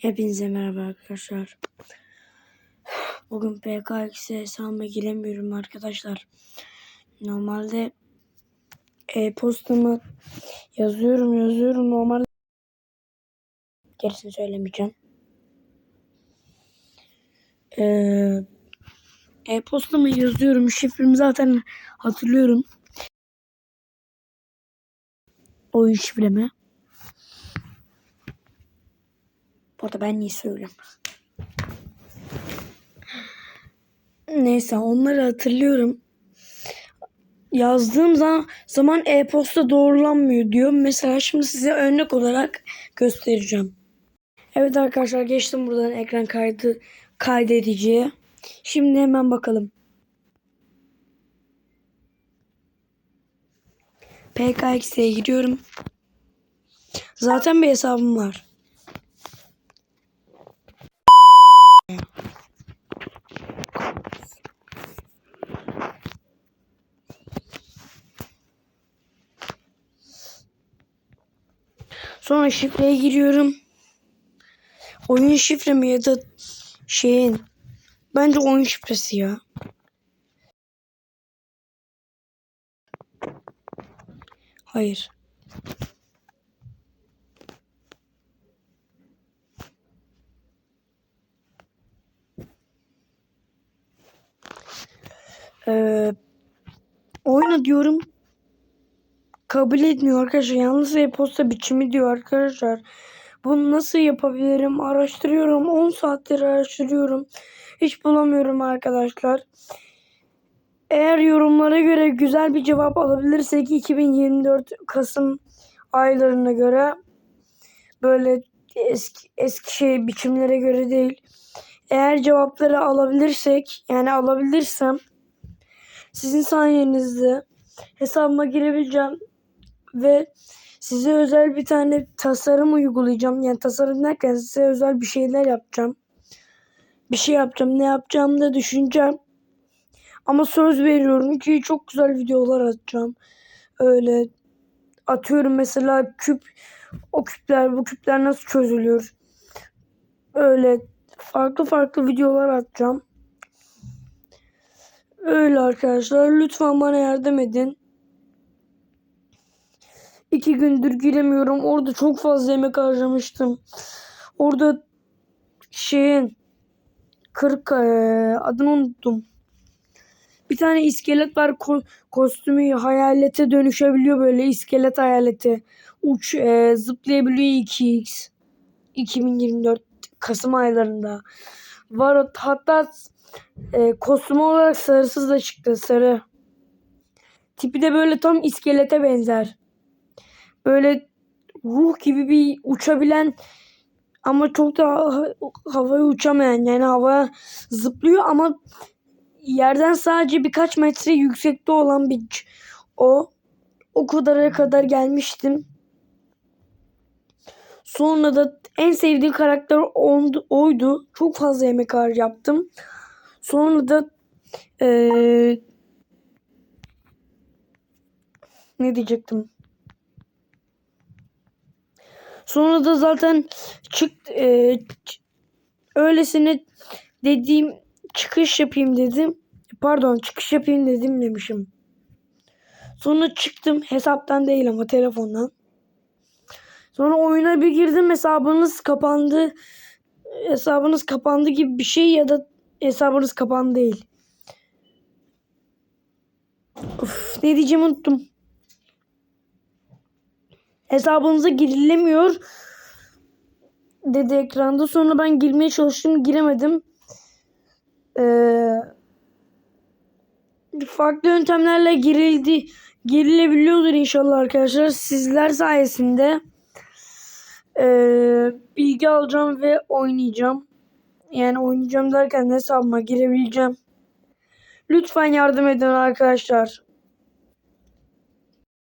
Hepinize merhaba arkadaşlar. Bugün PKX hesabıma giremiyorum arkadaşlar. Normalde e-postamı yazıyorum yazıyorum normalde gerisini söylemeyeceğim. Ee, e-postamı yazıyorum. Şifremi zaten hatırlıyorum. Oyun şifremi. Bu arada ben niye söylüyorum? Neyse onları hatırlıyorum. Yazdığım zaman, e-posta doğrulanmıyor diyor. Mesela şimdi size örnek olarak göstereceğim. Evet arkadaşlar geçtim buradan ekran kaydı kaydediciye. Şimdi hemen bakalım. PKX'e giriyorum. Zaten bir hesabım var. Sonra şifreye giriyorum. Oyun şifremi ya da şeyin bence oyun şifresi ya. Hayır. Ee, oyna diyorum. Kabul etmiyor arkadaşlar. Yalnız e-posta biçimi diyor arkadaşlar. Bunu nasıl yapabilirim? Araştırıyorum. 10 saattir araştırıyorum. Hiç bulamıyorum arkadaşlar. Eğer yorumlara göre güzel bir cevap alabilirsek 2024 Kasım aylarına göre böyle eski, eski şey biçimlere göre değil. Eğer cevapları alabilirsek yani alabilirsem sizin sayenizde hesabıma girebileceğim ve size özel bir tane tasarım uygulayacağım. Yani tasarım derken size özel bir şeyler yapacağım. Bir şey yapacağım. Ne yapacağımı da düşüneceğim. Ama söz veriyorum ki çok güzel videolar atacağım. Öyle atıyorum mesela küp o küpler bu küpler nasıl çözülüyor. Öyle farklı farklı videolar atacağım. Öyle arkadaşlar. Lütfen bana yardım edin. İki gündür giremiyorum. Orada çok fazla emek harcamıştım. Orada şeyin kırk adını unuttum. Bir tane iskelet var ko- kostümü hayalete dönüşebiliyor böyle iskelet hayaleti. Uç e, zıplayabiliyor 2x. 2024 Kasım aylarında. Var hatta e, kostüm olarak sarısız da çıktı sarı. Tipi de böyle tam iskelete benzer. Böyle ruh gibi bir uçabilen ama çok da ha- havaya uçamayan yani hava zıplıyor ama yerden sadece birkaç metre yüksekte olan bir o o kadara kadar gelmiştim. Sonra da en sevdiğim karakter oydu. Çok fazla yemek har yaptım. Sonra da eee, ne diyecektim? Sonra da zaten çık ç- öylesine dediğim çıkış yapayım dedim. Pardon çıkış yapayım dedim demişim. Sonra çıktım hesaptan değil ama telefondan. Sonra oyuna bir girdim hesabınız kapandı. Hesabınız kapandı gibi bir şey ya da hesabınız kapandı değil. Of, ne diyeceğimi unuttum. Hesabınıza girilemiyor dedi ekranda. Sonra ben girmeye çalıştım giremedim. Ee, farklı yöntemlerle girildi girilebiliyordur inşallah arkadaşlar. Sizler sayesinde ee, bilgi alacağım ve oynayacağım. Yani oynayacağım derken hesabıma girebileceğim. Lütfen yardım edin arkadaşlar.